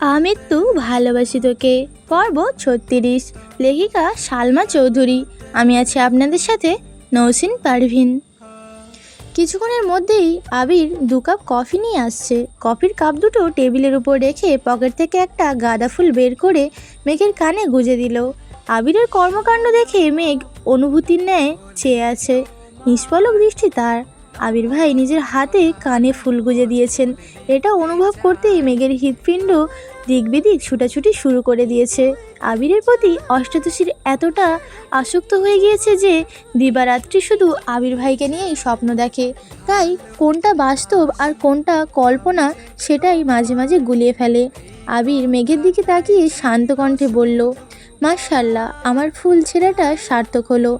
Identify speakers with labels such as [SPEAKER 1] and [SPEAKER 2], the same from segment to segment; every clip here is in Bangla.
[SPEAKER 1] আমৃত্যু ভালোবাসি তোকে। পর্ব ছত্রিশ, লেখিকা সালমা চৌধুরী। আমি আছি আপনাদের সাথে নৌসিন পারভিন। কিছুক্ষণের মধ্যেই আবির দু কাপ কফি নিয়ে আসছে। কফির কাপ দুটো টেবিলের উপর রেখে পকেট থেকে একটা গাঁদা ফুল বের করে মেঘের কানে গুজে দিল। আবিরের কর্মকাণ্ড দেখে মেঘ অনুভূতির ন্যায় চেয়ে আছে। নিষ্পলক দৃষ্টি তার। আবির ভাই নিজের হাতে কানে ফুল গুজে দিয়েছেন। এটা অনুভব করতেই মেঘের হৃৎপিণ্ড দিক বিদিক ছুটাছুটি শুরু করে দিয়েছে। আবিরের প্রতি অষ্টাদশীর এতটা আসক্ত হয়ে গিয়েছে যে দিবারাত্রি শুধু আবির ভাইকে নিয়েই স্বপ্ন দেখে। তাই কোনটা বাস্তব আর কোনটা কল্পনা সেটাই মাঝে মাঝে গুলিয়ে ফেলে। আবির মেঘের দিকে তাকিয়ে শান্ত কণ্ঠে বলল মার্শাল্লাহ আমার ফুল ছেঁড়াটা সার্থক হলো।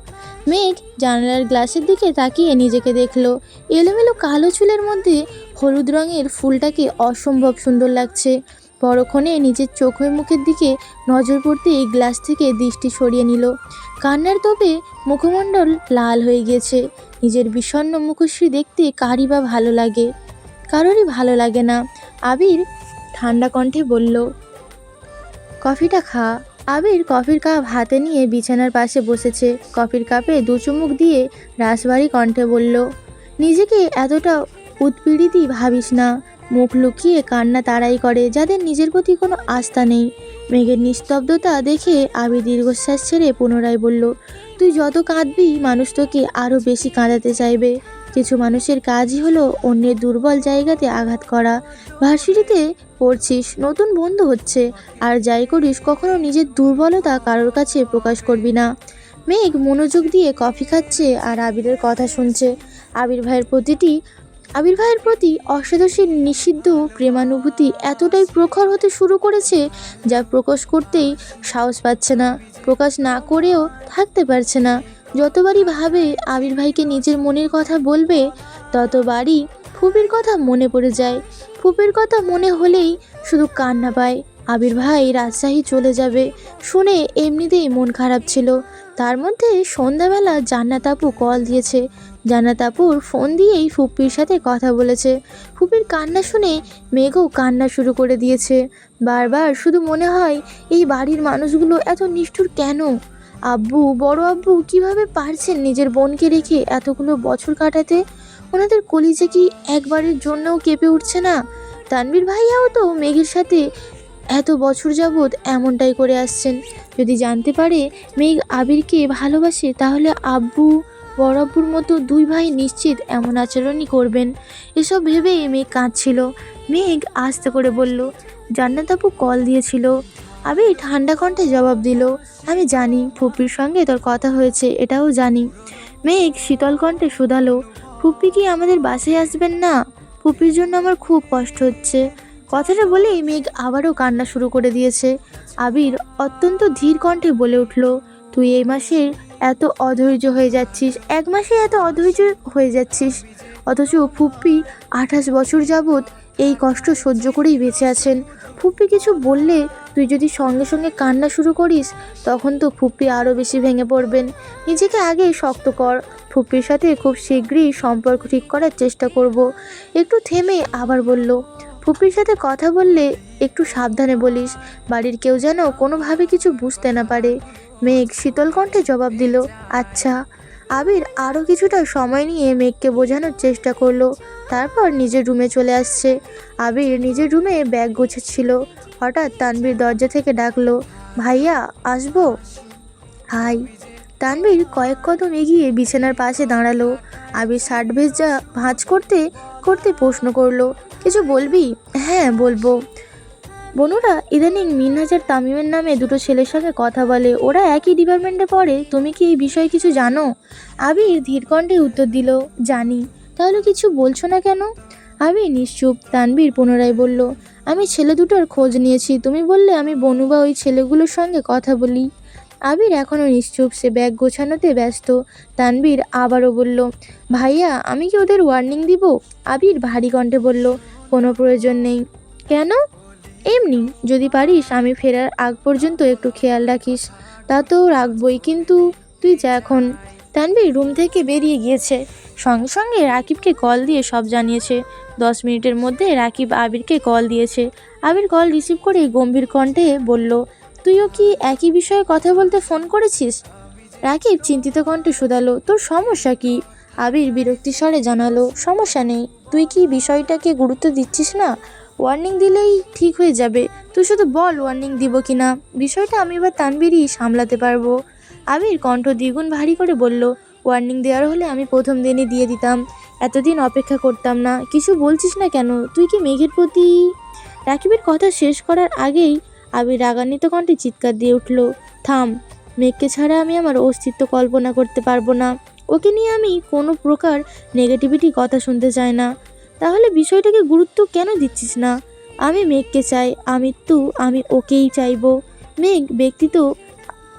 [SPEAKER 1] মেঘ জানালার গ্লাসের দিকে তাকিয়ে নিজেকে দেখল। এলোমেলো কালো চুলের মধ্যে হলুদ রঙের ফুলটাকে অসম্ভব সুন্দর লাগছে। পরক্ষণে নিজের চোখের মুখের দিকে নজর পড়তে এই গ্লাস থেকে দৃষ্টি সরিয়ে নিল। কান্নার তোপে মুখমণ্ডল লাল হয়ে গেছে। নিজের বিষণ্ণ মুখশ্রী দেখতে কারই বা ভালো লাগে, কারোরই ভালো লাগে না। আবির ঠান্ডা কণ্ঠে বলল, কফিটা খা। আবির কফির কাপ হাতে নিয়ে বিছানার পাশে বসেছে। কফির কাপে দু চুমুক দিয়ে রাসবাড়ি কণ্ঠে বলল, নিজেকে এতটা উৎপীড়িতই ভাবিস না। মুখ লুকিয়ে কান্না তাড়াই করে, যাদের নিজের প্রতি কোনো আস্থা নেই। মেঘের নিস্তব্ধতা দেখে আবির দীর্ঘশ্বাস ছেড়ে পুনরায় বলল, তুই যত কাঁদবি, মানুষ তোকে আরও বেশি কাঁদাতে চাইবে। কিছু মানুষের কাজই হলো অন্যের দুর্বল জায়গাতে আঘাত করা। ভার্সিটিতে পড়ছিস, নতুন বন্ধু হচ্ছে। আর যাই করিস, কখনো নিজের দুর্বলতা কারোর কাছে প্রকাশ করবি না। মেঘ মনোযোগ দিয়ে কফি খাচ্ছে আর আবিরের কথা শুনছে। আবির ভাইয়ের প্রতিটি, আবির ভাইয়ের প্রতি অষ্টাদশীর নিষিদ্ধ প্রেমানুভূতি এতটাই প্রখর হতে শুরু করেছে যা প্রকাশ করতেই সাহস পাচ্ছে না। প্রকাশ না করেও থাকতে পারছে না। যতবারই ভাবে আবির ভাইকে নিজের মনের কথা বলবে, ততবারই ফুপির কথা মনে পড়ে যায়। ফুপির কথা মনে হলেই শুধু কান্না পায়। আবির ভাই রাজশাহী চলে যাবে। শুনে এমনিতেই মন খারাপ ছিল। তার মধ্যে সন্ধ্যাবেলা জান্নাত আপু কল দিয়েছে। জান্নাত আপুর ফোন দিয়েই ফুপ্পির সাথে কথা বলেছে। ফুপির কান্না শুনে মেঘও কান্না শুরু করে দিয়েছে। বারবার শুধু মনে হয়, এই বাড়ির মানুষগুলো এত নিষ্ঠুর কেন? আব্বু, বড় আব্বু, কীভাবে পারছেন নিজের বোনকে রেখে এতগুলো বছর কাটাতে? ওনাদের কলিজে কি একবারের জন্যও কেঁপে উঠছে না? তানবীর ভাইয়াও তো মেঘের সাথে এত বছর যাবৎ এমনটাই করে আসছেন। যদি জানতে পারে মেঘ আবিরকে ভালোবাসে, তাহলে আব্বু, বড় আব্বুর মতো দুই ভাই নিশ্চিত এমন আচরণই করবেন। এসব ভেবেই মেঘ কাঁদছিল। মেঘ আস্তে করে বলল, জান্নাত আপু কল দিয়েছিল। আবি, ঠান্ডা কণ্ঠে জবাব দিল, আমি জানি, ফুপির সঙ্গে তোর কথা হয়েছে, এটাও জানি। মেঘ শীতল কণ্ঠে শুধালো, ফুপি কি আমাদের বাসায় আসবেন না? ফুপির জন্য আমার খুব কষ্ট হচ্ছে। কথাটা বলেই মেঘ আবারও কান্না শুরু করে দিয়েছে। আবির অত্যন্ত ধীর কণ্ঠে বলে উঠল, তুই এই মাসের এত অধৈর্য হয়ে যাচ্ছিস, এক মাসে এত অধৈর্য হয়ে যাচ্ছিস। অথচ ফুপ্পি আঠাশ বছর যাবৎ এই কষ্ট সহ্য করেই বেঁচে আছেন। ফুপ্পি কিছু বললে তুই যদি সঙ্গে সঙ্গে কান্না শুরু করিস, তখন তো ফুপ্পি আরও বেশি ভেঙে পড়বেন। নিজেকে আগে শক্ত কর ফুপ্পির সাথে খুব শীঘ্রই সম্পর্ক ঠিক করার চেষ্টা করব। একটু থেমে আবার বলল, ফুপির সাথে কথা বললে একটু সাবধানে বলিস, বাড়ির কেউ যেন কোনোভাবে কিছু বুঝতে না পারে। মেঘ শীতল কণ্ঠে জবাব দিল আচ্ছা। আবির আরও কিছুটা সময় নিয়ে মেঘকে বোঝানোর চেষ্টা করল। তারপর নিজের রুমে চলে আসছে। আবির নিজের রুমে ব্যাগ গোছাচ্ছিল। হঠাৎ তানবীর দরজা থেকে ডাকলো, ভাইয়া, আসব? হাই। তানবীর কয়েক কদম এগিয়ে বিছানার পাশে দাঁড়াল। আবির শার্ট ভেজা ভাঁজ করতে করতে প্রশ্ন করল, কিছু বলবি? হ্যাঁ বলব। বনুরা ইদানিং মিনহাজ আর তামিমের নামে দুটো ছেলের সঙ্গে কথা বলে, ওরা একই ডিপার্টমেন্টে পড়ে। তুমি কি এই বিষয়ে কিছু জানো? আবির ধীর কণ্ঠে উত্তর দিল, জানি। তাহলে কিছু বলছো না কেন? আবির নিশ্চুপ তানবীর পুনরায় বলল, আমি ছেলে দুটোর খোঁজ নিয়েছি, তুমি বললে আমি বনু বা ওই ছেলেগুলোর সঙ্গে কথা বলি। আবির এখনও নিশ্চুপ, সে ব্যাগ গোছানোতে ব্যস্ত। তানবীর আবারও বলল, ভাইয়া, আমি কি ওদের ওয়ার্নিং দিব? আবির ভারী কণ্ঠে বলল, কোনো প্রয়োজন নেই। কেন? এমনি, যদি পারিস, আমি ফেরার আগ পর্যন্ত একটু খেয়াল রাখিস। তা তো রাখবই, কিন্তু তুই যা এখন। তানবীর রুম থেকে বেরিয়ে গিয়েছে। সঙ্গে সঙ্গে রাকিবকে কল দিয়ে সব জানিয়েছে। দশ মিনিটের মধ্যে রাকিব আবিরকে কল দিয়েছে। আবির কল রিসিভ করে গম্ভীর কণ্ঠে বলল, তুইও কি একই বিষয়ে কথা বলতে ফোন করেছিস? রাকিব চিন্তিত কণ্ঠে শুধালো, তোর সমস্যা কি? আবির বিরক্তি স্বরে জানালো, সমস্যা নেই। তুই কি বিষয়টাকে গুরুত্ব দিচ্ছিস না? ওয়ার্নিং দিলেই ঠিক হয়ে যাবে। তুই শুধু বল ওয়ার্নিং দিব কি না বিষয়টা আমি এবার তানবিরই সামলাতে পারব। আবির কণ্ঠ দ্বিগুণ ভারী করে বলল ওয়ার্নিং দেওয়ার হলে আমি প্রথম দিনই দিয়ে দিতাম। এতদিন অপেক্ষা করতাম না। কিছু বলছিস না কেন? তুই কি মেঘের প্রতি রাকিবের কথা শেষ করার আগেই আবির রাগান্বিত কণ্ঠে চিৎকার দিয়ে উঠল, থাম, মেঘকে ছাড়া আমি আমার অস্তিত্ব কল্পনা করতে পারব না। ওকে নিয়ে আমি কোনো প্রকার নেগেটিভিটি কথা শুনতে চাই না। তাহলে বিষয়টাকে গুরুত্ব কেন দিচ্ছিস না? আমি মেঘকে চাই, আমি তু, আমি ওকেই চাইব। মেঘ, ব্যক্তি তো,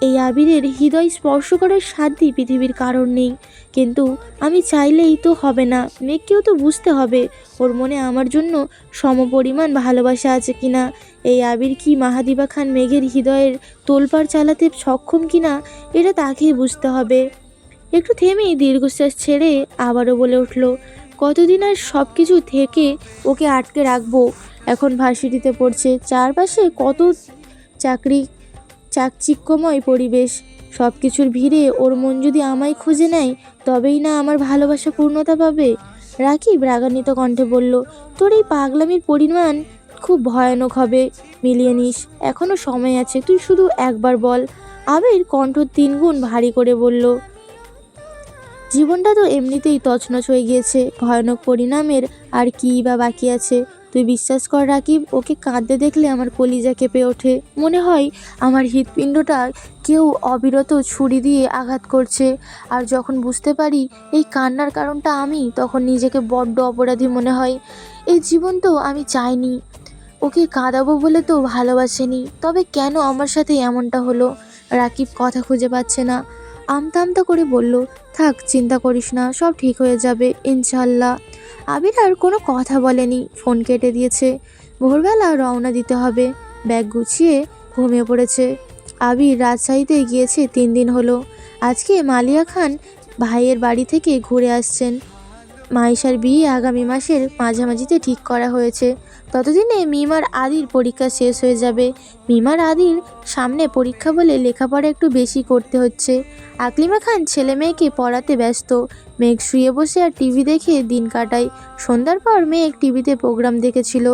[SPEAKER 1] এই আবিরের হৃদয় স্পর্শ করার সাধ্যই পৃথিবীর কারণ নেই। কিন্তু আমি চাইলেই তো হবে না। মেঘকেও তো বুঝতে হবে, ওর মনে আমার জন্য সমপরিমাণ ভালোবাসা আছে কিনা এই আবির কি মাহাদিবা খান মেঘের হৃদয়ের তোলপাড় চালাতে সক্ষম কিনা এটা তাকেই বুঝতে হবে। একটু থেমেই দীর্ঘশ্বাস ছেড়ে আবারও বলে উঠল কতদিন আর সব কিছু থেকে ওকে আটকে রাখব? এখন ভার্সিটিতে পড়ছে, চারপাশে কত চাকরি, চাকচিক্যময় পরিবেশ। সব কিছুর ভিড়ে ওর মন যদি আমায় খুঁজে নেয়, তবেই না আমার ভালোবাসা পূর্ণতা পাবে। রাকিব রাগান্বিত কণ্ঠে বলল, তোর এই পাগলামির পরিমাণ খুব ভয়ানক হবে। মিলিয়ে নিস এখনও সময় আছে, তুই শুধু একবার বল। আবির কণ্ঠ তিনগুণ ভারী করে বলল জীবনটা তো এমনিতেই তছনছ হয়ে গিয়েছে। ভয়ানক পরিণামের আর কী বা বাকি আছে? তুই বিশ্বাস কর রাকিব, ওকে কাঁদতে দেখলে আমার কলিজা কেঁপে ওঠে। মনে হয় আমার হৃৎপিণ্ডটা কেউ অবিরত ছুরি দিয়ে আঘাত করছে। আর যখন বুঝতে পারি এই কান্নার কারণটা আমি, তখন নিজেকে বড্ড অপরাধী মনে হয়। এই জীবন তো আমি চাইনি। ওকে কাঁদাবো বলে তো ভালোবাসেনি। তবে কেন আমার সাথে এমনটা হলো? রাকিব কথা খুঁজে পাচ্ছে না। আমতা আমতা করে বলল, থাক, চিন্তা করিস না, সব ঠিক হয়ে যাবে ইনশাল্লাহ আবির আর কোনো কথা বলেনি, ফোন কেটে দিয়েছে। ভোরবেলা রওনা দিতে হবে। ব্যাগ গুছিয়ে ঘুমিয়ে পড়েছে। আবির রাজশাহীতে গিয়েছে তিন দিন হলো। আজকে মালিয়া খান ভাইয়ের বাড়ি থেকে ঘুরে আসছেন। মাইশার বিয়ে আগামী মাসের মাঝামাঝিতে ঠিক করা হয়েছে। ততদিনে মিমার আদির পরীক্ষা শেষ হয়ে যাবে। মিমার আদির সামনে পরীক্ষা বলে লেখাপড়া একটু বেশি করতে হচ্ছে। আকলিমা খান ছেলে মেয়েকে পড়াতে ব্যস্ত। মেঘ শুয়ে বসে আর টিভি দেখে দিন কাটায়। সন্ধ্যার পর মেঘ টিভিতে প্রোগ্রাম দেখেছিল।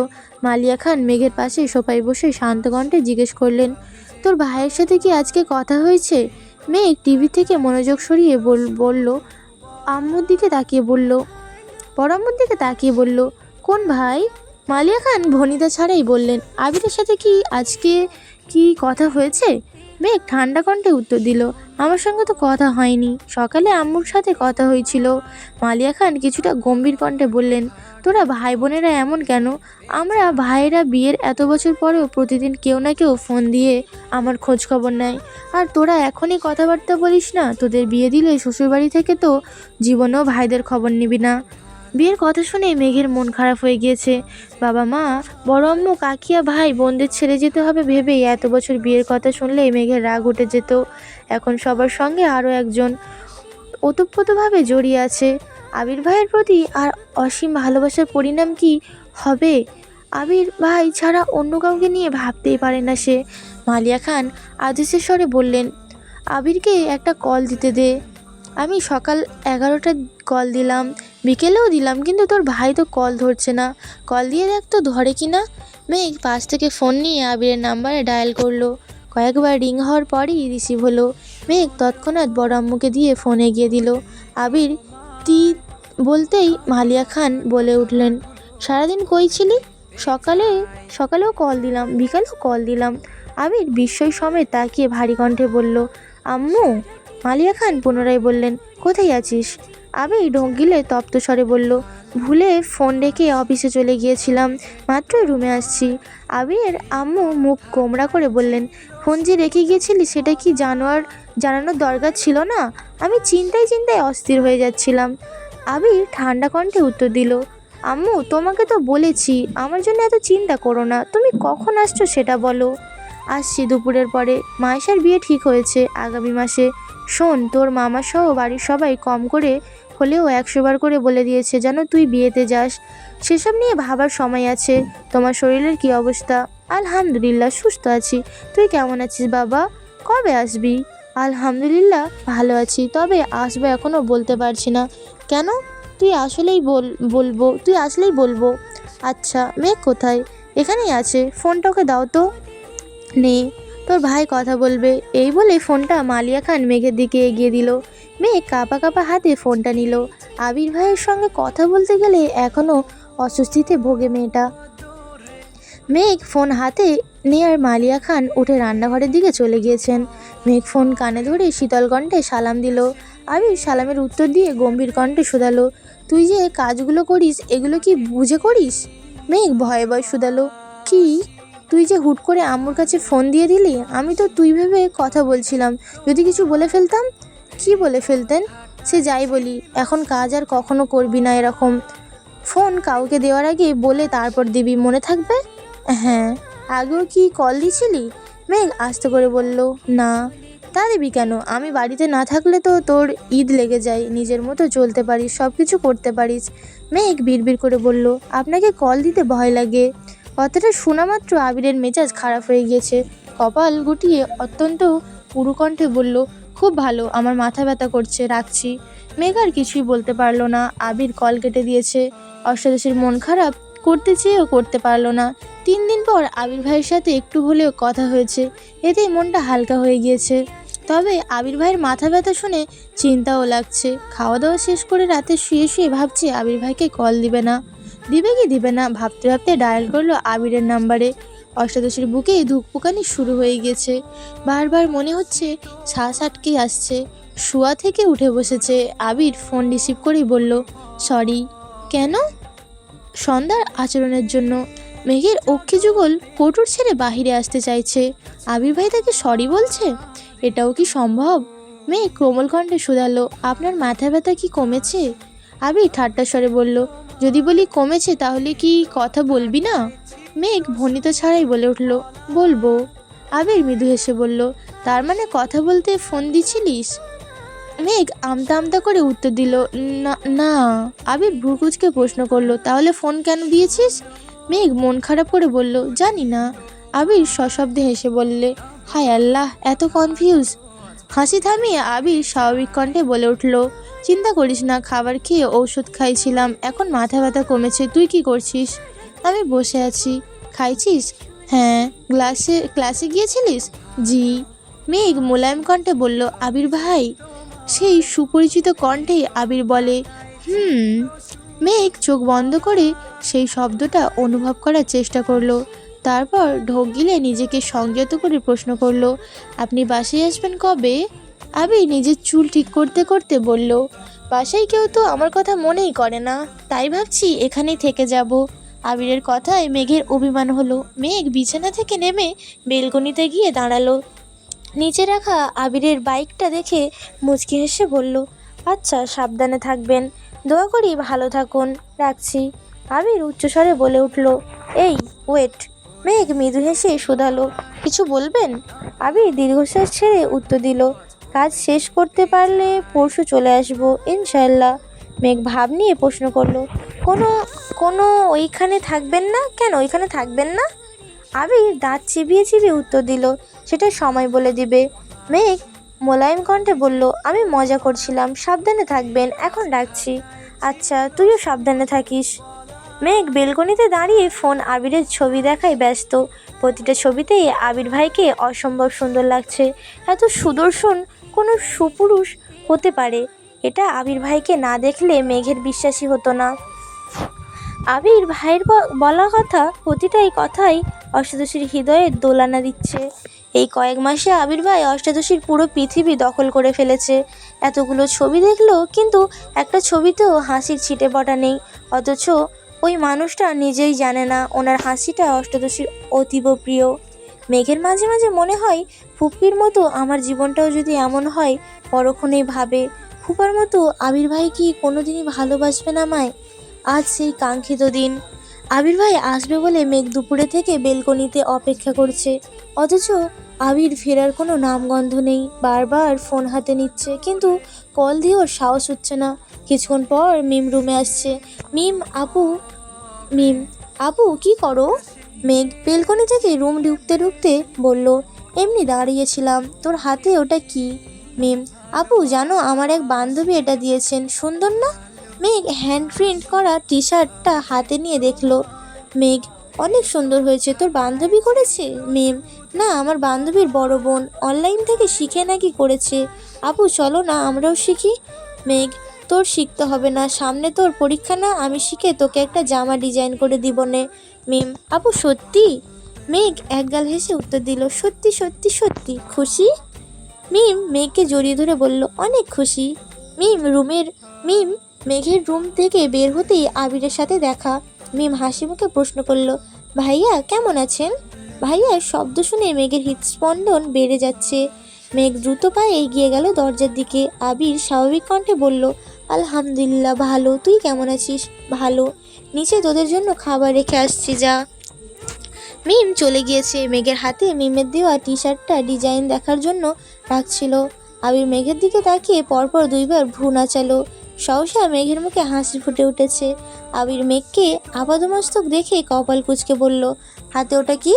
[SPEAKER 1] মালিয়া খান মেঘের পাশে সোফায় বসে শান্ত কণ্ঠে জিজ্ঞেস করলেন, তোর ভাইয়ের সাথে কি আজকে কথা হয়েছে? মেঘ টিভি থেকে মনোযোগ সরিয়ে বল, বলল, আম্মুর দিকে তাকিয়ে বলল। পরাম্মুর দিকে তাকিয়ে বলল, কোন ভাই? মালিয়া খান ভনিতা ছাড়াই বললেন, আবিরের সাথে কি আজকে কি কথা হয়েছে? মেঘ ঠান্ডা কণ্ঠে উত্তর দিল, আমার সঙ্গে তো কথা হয়নি। সকালে আম্মুর সাথে কথা হয়েছিল। মালিয়া খান কিছুটা গম্ভীর কণ্ঠে বললেন, তোরা ভাই বোনেরা এমন কেন? আমরা ভাইয়েরা বিয়ের এত বছর পরেও প্রতিদিন কেউ না কেউ ফোন দিয়ে আমার খোঁজ খবর নেয়। আর তোরা এখনই কথাবার্তা বলিস না, তোদের বিয়ে দিলে শ্বশুরবাড়ি থেকে তো জীবনেও ভাইদের খবর নিবি না। বিয়ের কথা শুনে মেঘের মন খারাপ হয়ে গিয়েছে। বাবা মা, বড় আম্মু, কাকিয়া, ভাই, বোনদের ছেড়ে যেতে হবে ভেবেই এত বছর বিয়ের কথা শুনলে মেঘের রাগ উঠে যেত। এখন সবার সঙ্গে আরও একজন ওতপ্রোতভাবে জড়িয়ে আছে। আবির ভাইয়ের প্রতি আর অসীম ভালোবাসার পরিণাম কি হবে? আবির ভাই ছাড়া অন্য কাউকে নিয়ে ভাবতেই পারে না সে। মালিয়া খান আদেশের স্বরে বললেন, আবিরকে একটা কল দিতে দে। আমি সকাল এগারোটা কল দিলাম, বিকেলেও দিলাম, কিন্তু তোর ভাই তো কল ধরছে না। কল দিয়ে দেখ তো ধরে কি না। মেঘ পাশ থেকে ফোন নিয়ে আবিরের নাম্বারে ডায়াল করল। কয়েকবার রিং হওয়ার পরই রিসিভ হলো। মেঘ তৎক্ষণাৎ বড় আম্মুকে দিয়ে ফোন এগিয়ে দিল। আবির তি বলতেই মালিয়া খান বলে উঠলেন, সারাদিন কই ছিলি? সকালে, সকালেও কল দিলাম, বিকালেও কল দিলাম। আবির বিস্ময় সমেত তাকিয়ে ভারী কণ্ঠে বলল, আম্মু মালিয়া খান পুনরায় বললেন, কোথায় আছিস? আবির ঢোক গিলে তপ্ত স্বরে বলল, ভুলে ফোন রেখে অফিসে চলে গিয়েছিলাম মাত্রই রুমে আসছি। আবির আম্মু মুখ গোমরা করে বললেন, ফোন যে রেখে গিয়েছিলি সেটা কি জানোয়ার জানানোর দরকার ছিল না? আমি চিন্তায় চিন্তায় অস্থির হয়ে যাচ্ছিলাম। আবির ঠান্ডা কণ্ঠে উত্তর দিল, আম্মু, তোমাকে তো বলেছি, আমার জন্য এত চিন্তা করো না, তুমি কখন আসছো সেটা বলো। আসছি দুপুরের পরে, মায়েশার বিয়ে ঠিক হয়েছে, আগামী মাসে। শোন, তোর মামা সহ বাড়ির সবাই কম করে হলেও একশোবার করে বলে দিয়েছে যেন তুই বিয়েতে যাস। সেসব নিয়ে ভাবার সময় আছে। তোমার শরীরের কি অবস্থা? আলহামদুলিল্লাহ, সুস্থ আছি। তুই কেমন আছিস বাবা? কবে আসবি? আলহামদুলিল্লাহ, ভালো আছি। তবে আসব এখনও বলতে পারছি না। কেন? তুই আসলেই বল, বলব, তুই আসলেই বলব। আচ্ছা মেঘ কোথায়? এখানেই আছে। ফোনটা ওকে দাও তো। নে। তোর ভাই কথা বলবে। এই বলে ফোনটা মালিয়া খান মেঘের দিকে এগিয়ে দিল। মেঘ কাপা কাপা হাতে ফোনটা নিল। আবির ভাইয়ের সঙ্গে কথা বলতে গেলে এখনও অস্বস্তিতে ভোগে মেয়েটা। মেঘ ফোন হাতে নেয়ার মালিয়া খান উঠে রান্নাঘরের দিকে চলে গিয়েছেন। মেঘ ফোন কানে ধরে শীতল কণ্ঠে সালাম দিল। আবির সালামের উত্তর দিয়ে গম্ভীর কণ্ঠে শুধালো, তুই যে কাজগুলো করিস, এগুলো কি বুঝে করিস? মেঘ ভয়ে ভয় শুধালো, কি? তুই যে হুট করে আম্মুর কাছে ফোন দিয়ে দিলি, আমি তো তুই ভেবে কথা বলছিলাম। যদি কিছু বলে ফেলতাম? কি বলে ফেলতেন? সে যাই বলি, এখন কাজ আর কখনো করবি না এরকম। ফোন কাউকে দেওয়ার আগে বলে তারপর দিবি, মনে থাকবে? হ্যাঁ। আগেও কি কল দিছিলি? মেঘ আস্তে করে বলল, না। তা দিবি কেন? আমি বাড়িতে না থাকলে তো তোর ঈদ লেগে যায়, নিজের মতো চলতে পারিস সব কিছু করতে পারিস। মেঘ বিড়বিড় করে বলল, আপনাকে কল দিতে ভয় লাগে। কথাটা শোনা মাত্র আবিরের মেজাজ খারাপ হয়ে গিয়েছে। কপাল গুটিয়ে অত্যন্ত পুরুকণ্ঠে বলল, খুব ভালো, আমার মাথা ব্যথা করছে, রাখছি। মেঘ আর কিছুই বলতে পারল না। আবির কল কেটে দিয়েছে। অষ্টাদশীর মন খারাপ, করতে চেয়েও করতে পারল না। তিন দিন পর আবির ভাইয়ের সাথে একটু হলেও কথা হয়েছে, এতেই মনটা হালকা হয়ে গিয়েছে। তবে আবির ভাইয়ের মাথা ব্যথা শুনে চিন্তাও লাগছে। খাওয়া দাওয়া শেষ করে রাতে শুয়ে শুয়ে ভাবছে আবির ভাইকে কল দিবে না। দিবে কি দিবে না। ভাবতে ভাবতে ডায়াল করল আবিরের নাম্বারে অষ্টাদশীর বুকে ধুকপুকানি শুরু হয়ে গেছে। বারবার মনে হচ্ছে শ্বাস আটকে আসছে। শুয়া থেকে উঠে বসেছে। আবির ফোন রিসিভ করেই বলল সরি কেন? সন্ধ্যার আচরণের জন্য। মেঘের অক্ষি যুগল কোটর ছেড়ে বাহিরে আসতে চাইছে। আবির ভাই তাকে সরি বলছে? এটাও কি সম্ভব? মেয়ে কোমল কণ্ঠে শুধালো, আপনার মাথা ব্যথা কি কমেছে? আবির ঠাট্টা স্বরে বলল যদি বলি কমেছে, তাহলে কি কথা বলবি না? মেঘ ভনিত ছাড়াই বলে উঠল, বলব। আবির মৃদু হেসে বলল, তার মানে কথা বলতে ফোন দিছিলিস? মেঘ আমতা আমতা করে উত্তর দিল, না না। আবির ভ্রুকুচকে প্রশ্ন করল, তাহলে ফোন কেন দিয়েছিস? মেঘ মন খারাপ করে বলল, জানি না। আবির সশব্দে হেসে বললে, হায় আল্লাহ, এত কনফিউজ হাসি থামিয়ে আবির স্বাভাবিক কণ্ঠে বলে উঠল চিন্তা করিস না, খাবার খেয়ে ঔষধ খাইছিলাম, এখন মাথা ব্যথা কমেছে, তুই কি করছিস? আমি বসে আছি। খাইছিস? হ্যাঁ। ক্লাসে ক্লাসে গিয়েছিলিস? জি। মেঘ মোলায়েম কণ্ঠে বলল, আবির ভাই? সেই সুপরিচিত কণ্ঠে আবির বলে, হুম। মেঘ চোখ বন্ধ করে সেই শব্দটা অনুভব করার চেষ্টা করল। তারপর ঢোক গিলে নিজেকে সংযত করে প্রশ্ন করল, আপনি বাসায় আসবেন কবে? আবির নিজের চুল ঠিক করতে করতে বলল, বাসায় কেউ তো আমার কথা মনেই করে না। তাই ভাবছি এখানেই থেকে যাব। আবিরের কথায় মেঘের অভিমান হলো। মেঘ বিছানা থেকে নেমে বেলকনিতে গিয়ে দাঁড়াল। নিচে রাখা আবিরের বাইকটা দেখে মুচকি হেসে বলল আচ্ছা সাবধানে থাকবেন। দোয়া করি ভালো থাকুন। রাখছি। আবির উচ্চস্বরে বলে উঠল, এই, ওয়েট। মেঘ মৃদু হেসে শোধালো, কিছু বলবেন? আবির দীর্ঘশ্বাস ছেড়ে উত্তর দিল কাজ শেষ করতে পারলে পরশু চলে আসব ইনশাল্লাহ মেঘ ভাব নিয়ে প্রশ্ন করল, কোনো কোনো ওইখানে থাকবেন না? কেন, ওইখানে থাকবেন না? আবির দাঁত চিবিয়ে চিবিয়ে উত্তর দিল, সেটা সময় বলে দিবে। মেঘ মোলায়েম কণ্ঠে বলল, আমি মজা করছিলাম, সাবধানে থাকবেন, এখন ডাকছি। আচ্ছা তুইও সাবধানে থাকিস। মেঘ বেলকনিতে দাঁড়িয়ে ফোন আবিরের ছবি দেখায় ব্যস্ত। প্রতিটা ছবিতেই আবির ভাইকে অসম্ভব সুন্দর লাগছে। এত সুদর্শন কোনো সুপুরুষ হতে পারে। এটা আবির ভাইকে না দেখলে মেঘের বিশ্বাসী হতো না। আবির ভাইয়ের বলা কথা প্রতিটাই কথাই অষ্টাদশীর হৃদয়ে দোলানা দিচ্ছে। এই কয়েক মাসে আবির ভাই অষ্টাদশীর পুরো পৃথিবী দখল করে ফেলেছে। এতগুলো ছবি দেখল, কিন্তু একটা ছবিতেও হাসির ছিটে পটা নেই। অথচ ওই মানুষটা নিজেই জানে না, ওনার হাসিটা অষ্টাদশীর অতীব প্রিয়। মেঘের মাঝে মাঝে মনে হয় ফুপির মতো আমার জীবনটাও যদি এমন হয়, পরক্ষণেই ভাবে, ফুপার মতো আবির ভাই কি কোনোদিনই ভালোবাসবে না আমায়? আজ সেই কাঙ্ক্ষিত দিন। আবির ভাই আসবে বলে মেঘ দুপুরে থেকে বেলকনিতে অপেক্ষা করছে। অথচ আবির ফেরার কোনো নামগন্ধ নেই, বারবার ফোন হাতে নিচ্ছে, কিন্তু কল দিয়েও সাহস হচ্ছে না। কিছুক্ষণ পর মিম রুমে আসছে। মিম, আপু মিম, আপু, কি করো? মেঘ বেলকনি থেকে রুম ঢুকতে ঢুকতে বলল এমনি দাঁড়িয়েছিলাম। তোর হাতে ওটা কি? মেম, আপু জানো আমার এক বান্ধবী এটা দিয়েছেন। সুন্দর না? মেঘ হ্যান্ড প্রিন্ট করা টি শার্টটা হাতে নিয়ে দেখল। মেঘ, অনেক সুন্দর হয়েছে। তোর বান্ধবী করেছে? মেম, না, আমার বান্ধবীর বড় বোন। অনলাইন থেকে শিখে নাকি করেছে? আপু, চলো না, আমরাও শিখি। মেঘ, তোর শিখতে হবে না। সামনে তোর পরীক্ষা না, আমি শিখে তোকে একটা জামা ডিজাইন করে দিব নে। মেম, আপু, সত্যি? মেঘ একগাল হেসে উত্তর দিল, সত্যি সত্যি সত্যি, খুশি? মিম মেঘকে জড়িয়ে ধরে বলল, অনেক খুশি। মিম রুমের, মিম মেঘের রুম থেকে বের হতেই আবিরের সাথে দেখা। মিম হাসি মুখে প্রশ্ন করল, ভাইয়া, কেমন আছেন? ভাইয়ার শব্দ শুনে মেঘের হৃদস্পন্দন বেড়ে যাচ্ছে। মেঘ দ্রুত পায়ে এগিয়ে গেল দরজার দিকে। আবির স্বাভাবিক কণ্ঠে বলল, আলহামদুলিল্লাহ, ভালো। তুই কেমন আছিস? ভালো। নিচে তোদের জন্য খাবার রেখে আসছি, যা। মিম চলে গিয়েছে। মেঘের হাতে মিমের দেওয়া টি শার্টটা ডিজাইন দেখার জন্য রাখছিল আবির মেঘের দিকে তাকিয়ে পরপর দুইবার ভ্রু নাচালো। সহসা মেঘের মুখে হাসি ফুটে উঠেছে। আবির মেঘকে আপাদমস্তক দেখে কপাল কুচকে বলল, হাতে ওটা কি?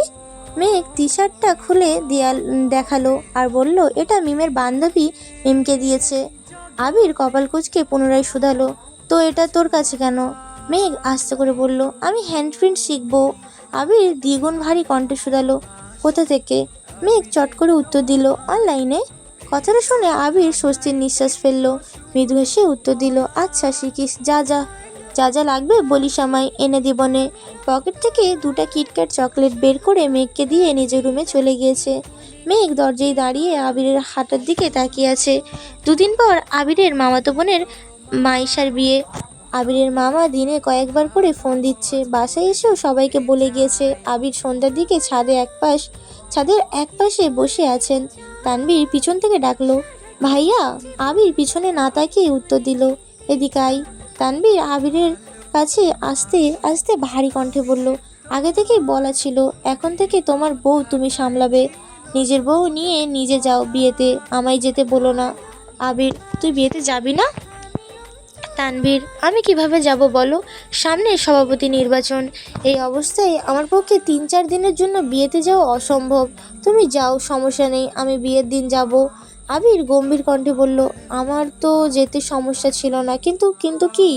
[SPEAKER 1] মেঘ টি শার্টটা খুলে দেয়াল দেখাল আর বলল, এটা মিমের বান্ধবী মিমকে দিয়েছে। আবির কপাল কুচকে পুনরায় শুধালো, তো এটা তোর কাছে কেন? মেঘ আস্তে করে বলল, আমি হ্যান্ড প্রিন্ট শিখব। আবির দ্বিগুণ ভারী কণ্ঠে শুধালো। কোথা থেকে? মেঘ চট করে উত্তর দিল, অনলাইনে? কথাটা শুনে আবির স্বস্তির নিঃশ্বাস ফেলল। মৃদু হেসে উত্তর দিল আচ্ছা শিখিস যা যা। যা যা লাগবে বলিস আমায় এনে দিবনে পকেট থেকে দুটা কিটক্যাট চকলেট বের করে মেঘকে দিয়ে নিজের রুমে চলে গিয়েছে। মেঘ দরজায় দাঁড়িয়ে আবিরের হাঁটার দিকে তাকিয়ে আছে। দুদিন পর আবিরের মামাতো বোনের মাইশার বিয়ে। আবিরের মামা দিনে কয়েকবার করে ফোন দিচ্ছে। বাসায় এসেও সবাইকে বলে গিয়েছে, আবির সন্ধ্যার দিকে ছাদে এক পাশ ছাদের এক পাশে বসে আছেন। তানবীর পিছন থেকে ডাকলো, ভাইয়া, আবির পিছনে না তাকিয়ে উত্তর দিল, এদিকে আই তানবীর আবিরের কাছে আসতে আসতে ভারী কণ্ঠে বলল, আগে থেকেই বলা ছিল, এখন থেকে তোমার বউ তুমি সামলাবে। নিজের বউ নিয়ে নিজে যাও বিয়েতে, আমায় যেতে বলো না। আবির, তুই বিয়েতে যাবি না? তানভীর, আমি কীভাবে যাব বলো? সামনে সভাপতি নির্বাচন। এই অবস্থায় আমার পক্ষে তিন চার দিনের জন্য বিয়েতে যাওয়া অসম্ভব। তুমি যাও, সমস্যা নেই, আমি বিয়ের দিন যাব। আবির গম্ভীর কণ্ঠে বলল, আমার তো যেতে সমস্যা ছিল না, কিন্তু কিন্তু কি?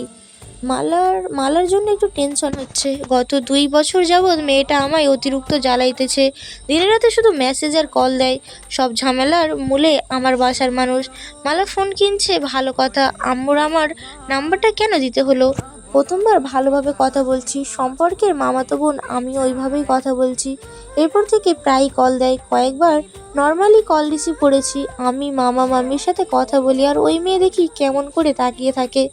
[SPEAKER 1] মালার মালার জন্য একটু টেনশন হচ্ছে। গত দুই বছর যাবৎ মেয়েটা আমায় অতিরিক্ত জ্বালাইতেছে। দিনে রাতে শুধু মেসেজ আর কল দেয়। সব ঝামেলার মূলে আমার বাসার মানুষ। মালা ফোন কিনছে, ভালো কথা। আম্মুর আমার নাম্বারটা কেন দিতে হলো? প্রথমবার ভালোভাবে কথা বলছি। সম্পর্কের মামাতো বোন, আমি ওইভাবেই কথা বলছি। এরপর থেকে প্রায়ই কল দেয়। কয়েকবার নর্মালি কল রিসিভ করেছি আমি মামা, মামির সাথে কথা বলি আর ওই মেয়ে দেখি কেমন করে তাকিয়ে থাকে।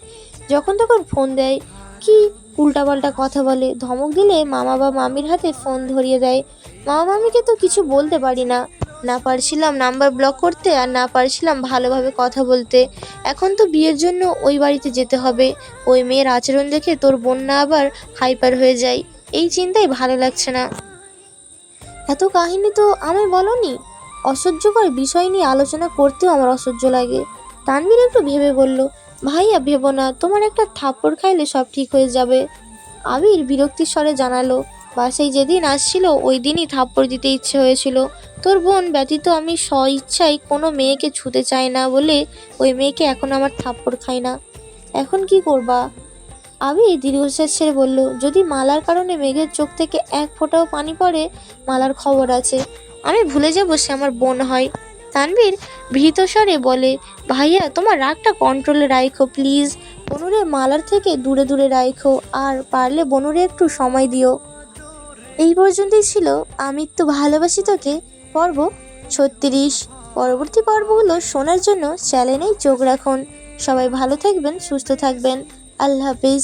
[SPEAKER 1] যখন তখন ফোন দেয়, কি উল্টাপাল্টা কথা বলে, ধমক দিলে মামা বা মামির হাতে ফোন ধরিয়ে দেয়। মামা মামিকে তো কিছু বলতে পারি না। না পারছিলাম নাম্বার ব্লক করতে আর না পারছিলাম ভালোভাবে কথা বলতে। এখন তো বিয়ের জন্য ওই বাড়িতে যেতে হবে। ওই মেয়ের আচরণ দেখে তোর বন্যা আবার হাইপার হয়ে যায়। এই চিন্তাই ভালো লাগছে না। এত কাহিনী তো আমি বলনি। অসহ্যকর বিষয় নিয়ে আলোচনা করতেও আমার অসহ্য লাগে। তানভীর একটু ভেবে বলল ভাইয়া ভেবো না, তোমার একটা থাপ্পড় খাইলে সব ঠিক হয়ে যাবে। আবির বিরক্তির স্বরে জানালো, বাসায় যেদিন আসছিল ওই দিনই থাপ্পড় দিতে ইচ্ছে হয়েছিল। তোর বোন ব্যতীত আমি স্ব ইচ্ছায় কোনো মেয়েকে ছুতে চাই না বলে ওই মেয়েকে এখন আমার থাপ্পড় খাই না। এখন কি করবা? আমি দীর্ঘশ্বাস ছেড়ে বলল, যদি মালার কারণে মেঘের চোখ থেকে এক ফোঁটাও পানি পড়ে, মালার খবর আছে। আমি ভুলে যাব সে আমার বোন হয়। তানভীর ভীত স্বরে বলে, ভাইয়া, তোমার রাগটা কন্ট্রোলে রাখো প্লিজ বনুরে মালার থেকে দূরে দূরে রাখো আর পারলে বনুরে একটু সময় দিও। এই পর্যন্তই ছিল আমি তো ভালোবাসি তোকে পর্ব ছত্রিশ। পরবর্তী পর্বগুলো শোনার জন্য চ্যানেলেই চোখ রাখুন। সবাই ভালো থাকবেন, সুস্থ থাকবেন। আল্লাহ হাফিজ।